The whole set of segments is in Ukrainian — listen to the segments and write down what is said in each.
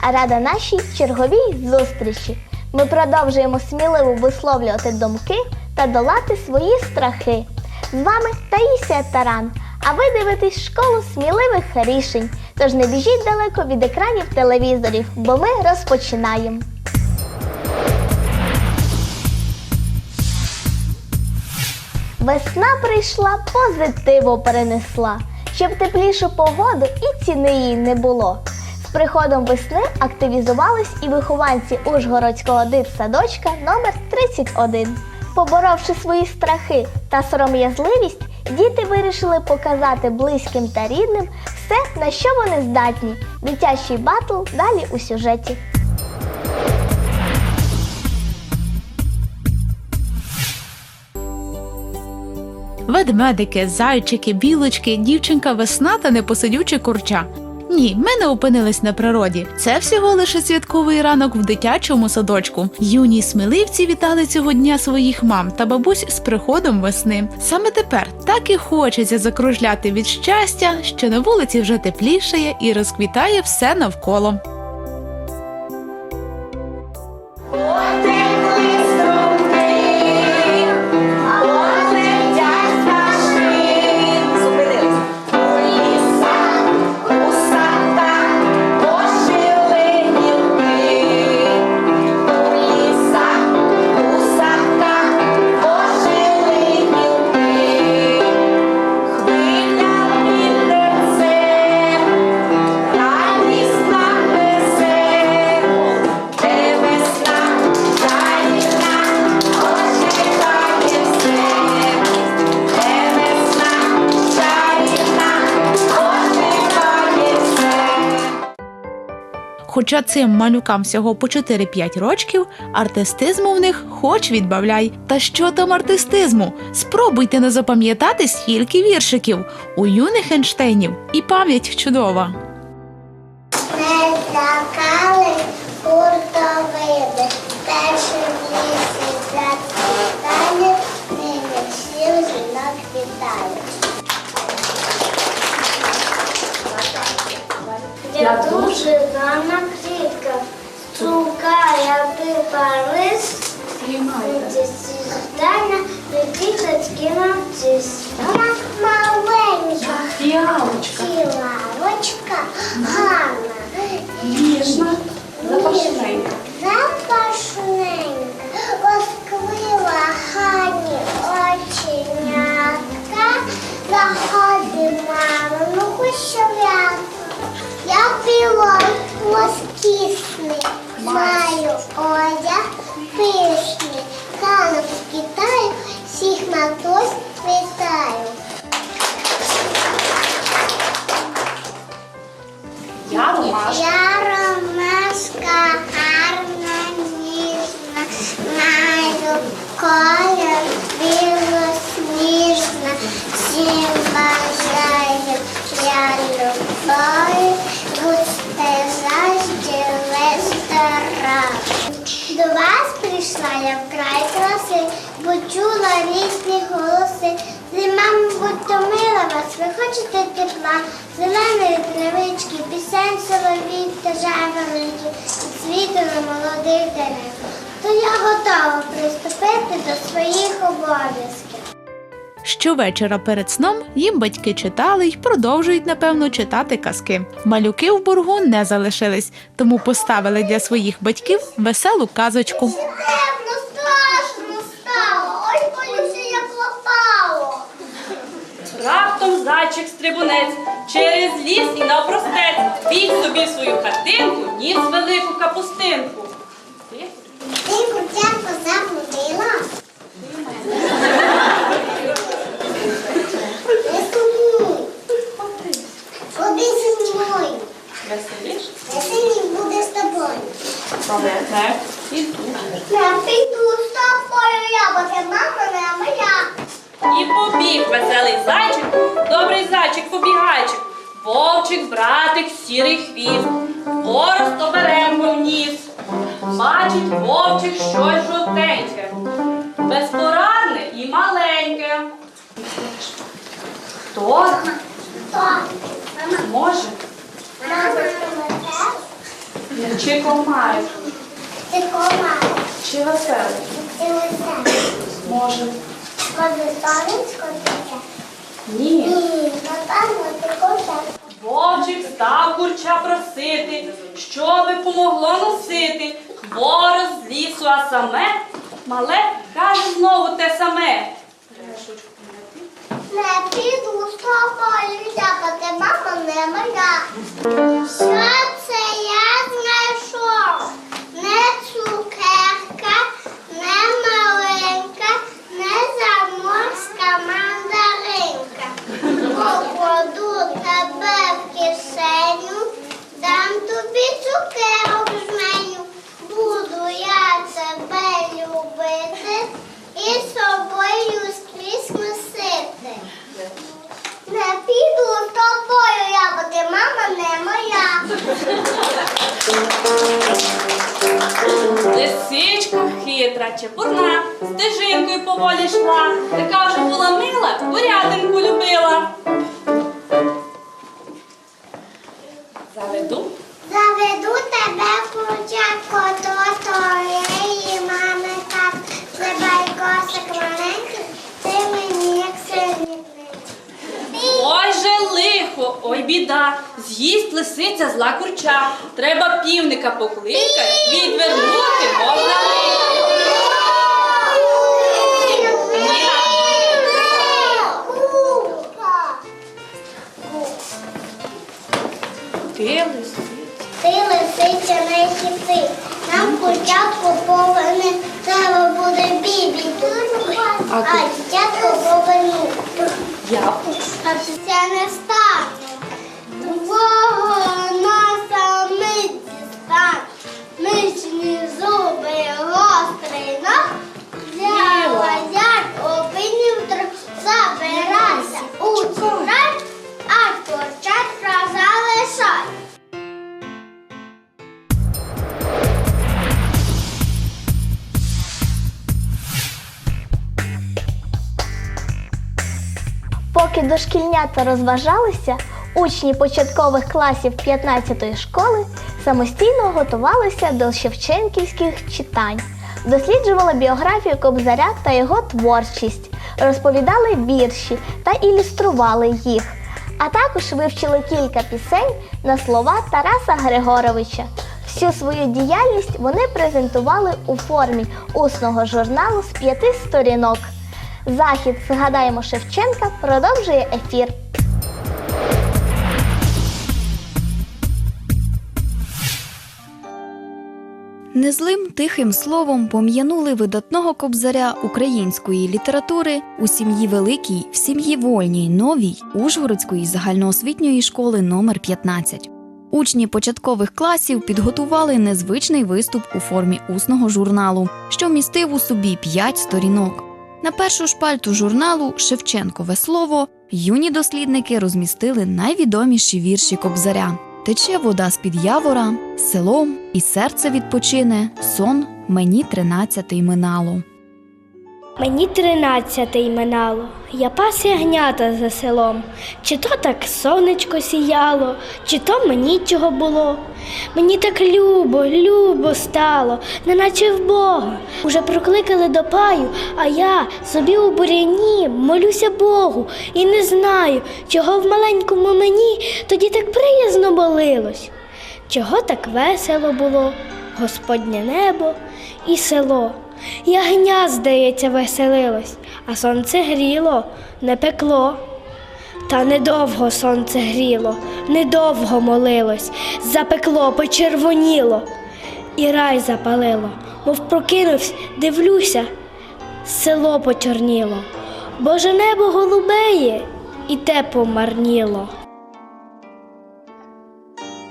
Привіт-привіт! Рада нашій черговій зустрічі. Ми продовжуємо сміливо висловлювати думки та долати свої страхи. З вами Таїсія Таран. А ви дивитесь школу сміливих рішень. Тож не біжіть далеко від екранів телевізорів, бо ми розпочинаємо. Весна прийшла, позитиво перенесла, щоб теплішу погоду і ціни їй не було. Приходом весни активізувались і вихованці Ужгородського дитсадочка номер 31. Поборовши свої страхи та сором'язливість, діти вирішили показати близьким та рідним все, на що вони здатні. Дитячий батл далі у сюжеті. Ведмедики, зайчики, білочки, дівчинка весна та непосидюче курча. Ні, ми не опинились на природі. Це всього лише святковий ранок в дитячому садочку. Юні сміливці вітали цього дня своїх мам та бабусь з приходом весни. Саме тепер так і хочеться закружляти від щастя, що на вулиці вже теплішає і розквітає все навколо. Хоча цим малюкам всього по 4-5 рочків, артистизму в них хоч відбавляй. Та що там артистизму? Спробуйте не запам'ятати скільки віршиків у юних Ейнштейнів і пам'ять чудова. Я дуже рана клітка, цукає ти Париж, Дана, летить батьки навчись. Вона маленька, гарна, ніжна, розкісний, маю одяг пишний, канок з Китаю, всіх матусь вітаю. Я ромашка. Я ромашка гарна, ніжна, маю колір білосніжна, До вас прийшла я вкрай краси, бо чула різні голоси. Зима, мабуть, томила вас, ви хочете тепла, зеленої травички, пісень соловій та жайворонки, і світу на молодих дерев. То я готова приступити до своїх. Щовечора перед сном їм батьки читали й продовжують, напевно, читати казки. Малюки в бургу не залишились, тому поставили для своїх батьків веселу казочку. Раптом зайчик стрибунець через ліс і навпростець. Біг собі свою хатинку, ніс велику капустинку. Ти Бачить вовчик щось жовтеньке, безпорадне і маленьке. Хто? Може? Чи комар? Ти кома, Чи веселий? ти лисе. Може. Коли сонечко тече. Ні. Ні, напевно, ти коша. Вовчик став курча просити, щоби помогло носити. Хворо з лісу, а саме мале каже знову те саме. Не піду з тобою ляпати, мама не моя. Що це я знайшов? Не цукерка, не маленька, не заморська мандаринка. Покладу тебе в кишеню, дам тобі цукерок жменю. Буду я тебе любити і собою скрізь носити. Не піду з тобою, я ти мама не моя. Лисичка хитра, чепурна, стежинкою поволі йшла, така вже була мила, порядинку любила. Заведу. Заведу тебе курчатко до твоєї мами так. Стрибай косик маленький, ти мені як сильник. Ой же лихо, ой біда, з'їсть лисиця зла курча. Треба півника покликать, відвернути можна Ти лисиця. Ти лисиця не хіти, нам початку повинен, треба буде бібі. А дитятко поверну. Я А це не стане. Твого Поки дошкільнята розважалися, учні початкових класів 15-ї школи самостійно готувалися до шевченківських читань, досліджували біографію Кобзаря та його творчість, розповідали вірші та ілюстрували їх, а також вивчили кілька пісень на слова Тараса Григоровича. Всю свою діяльність вони презентували у формі усного журналу з п'яти сторінок. Захід Згадаємо Шевченка продовжує ефір. Незлим тихим словом пом'янули видатного кобзаря української літератури у сім'ї Великій, в сім'ї Вольній, новій Ужгородської загальноосвітньої школи номер 15 Учні початкових класів підготували незвичний виступ у формі усного журналу, що містив у собі п'ять сторінок. На першу шпальту журналу Шевченкове слово юні дослідники розмістили найвідоміші вірші кобзаря. Тече вода з-під явора, селом і серце відпочине, сон мені тринадцятий минало. Мені тринадцятий минало, я пас ягнята за селом. Чи то так сонечко сіяло, чи то мені чого було. Мені так любо, любо стало, неначе в Бога. Уже прокликали до паю, а я собі у буряні молюся Богу і не знаю, чого в маленькому мені тоді так приязно болилось. Чого так весело було, Господнє небо і село. Ягня, здається, веселилось, а сонце гріло, не пекло. Та недовго сонце гріло, недовго молилось, запекло, почервоніло, і рай запалило, мов прокинувсь, дивлюся, село почорніло, Боже небо голубеє, і те помарніло.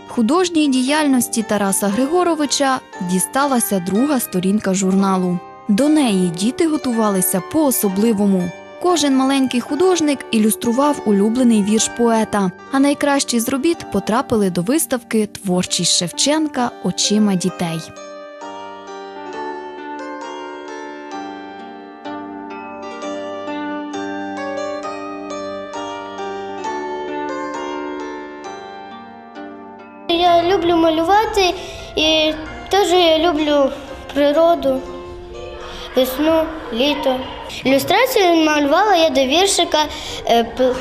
Художній діяльності Тараса Григоровича дісталася друга сторінка журналу. До неї діти готувалися по-особливому. Кожен маленький художник ілюстрував улюблений вірш поета, а найкращі з робіт потрапили до виставки Творчість Шевченка очима дітей. Малювати І теж я люблю природу, весну, літо. Ілюстрацію малювала я до віршика е, «П-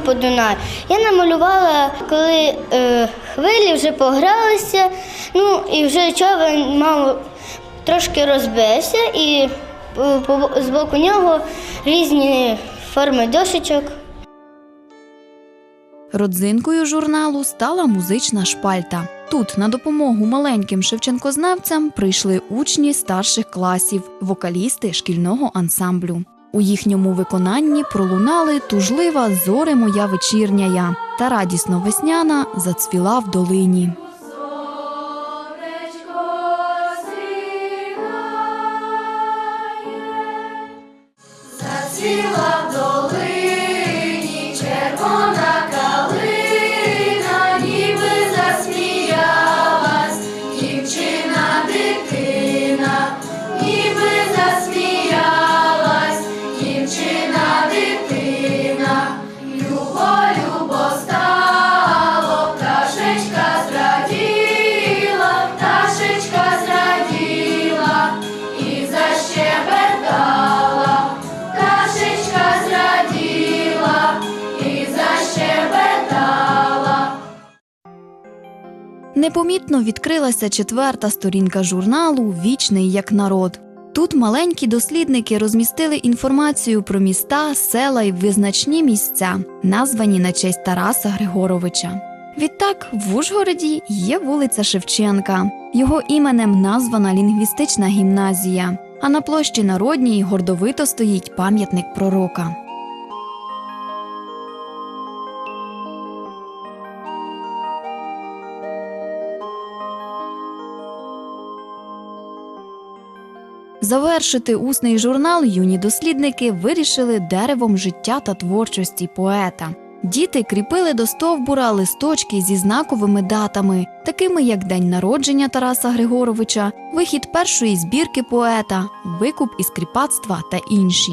по Дунаю. Я намалювала, коли е, хвилі вже погралися, ну і вже човен мав трошки розбився, і е, по- з боку нього різні форми дошечок. Родзинкою журналу стала музична шпальта. Тут на допомогу маленьким шевченкознавцям прийшли учні старших класів, вокалісти шкільного ансамблю. У їхньому виконанні пролунали тужлива зоре моя вечірняя та радісно весняна зацвіла в долині. Непомітно відкрилася четверта сторінка журналу Вічний як народ. Тут маленькі дослідники розмістили інформацію про міста, села й визначні місця, названі на честь Тараса Григоровича. Відтак в Ужгороді є вулиця Шевченка. Його іменем названа лінгвістична гімназія. А на площі Народній гордовито стоїть пам'ятник пророка. Завершити усний журнал юні дослідники вирішили деревом життя та творчості поета. Діти кріпили до стовбура листочки зі знаковими датами, такими як день народження Тараса Григоровича, вихід першої збірки поета, викуп із кріпацтва та інші.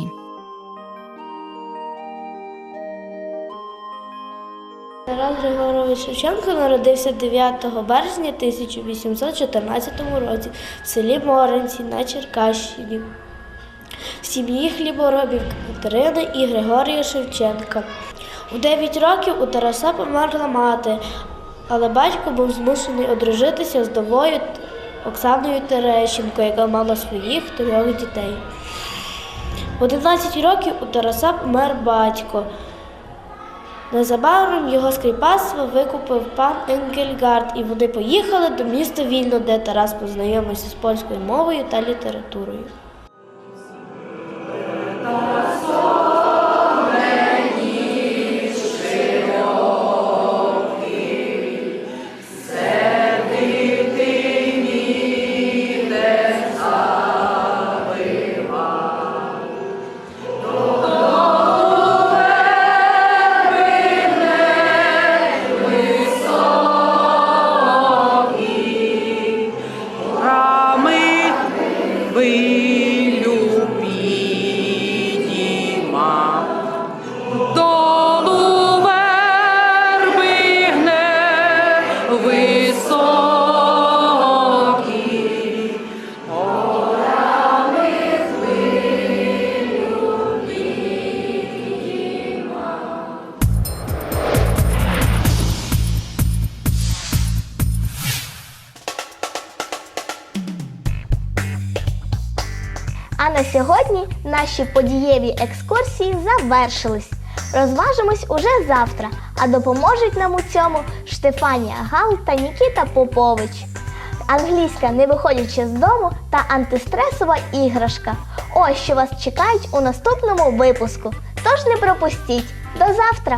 Тарас Григорович Шевченко народився 9 березня 1814 році в селі Моринці на Черкащині. В сім'ї хліборобів Катерини і Григорія Шевченка. У 9 років у Тараса померла мати, але батько був змушений одружитися з вдовою Оксаною Терещенко, яка мала своїх трьох дітей. В 11 років у Тараса помер батько. Незабаром його скріпацтво викупив пан Енгельгард, і вони поїхали до міста Вільно, де Тарас познайомився з польською мовою та літературою. Наші подієві екскурсії завершились. Розважимось уже завтра, а допоможуть нам у цьому Штефанія Гал та Нікіта Попович. Англійська не виходячи з дому та антистресова іграшка. Ось що вас чекають у наступному випуску. Тож не пропустіть. До завтра!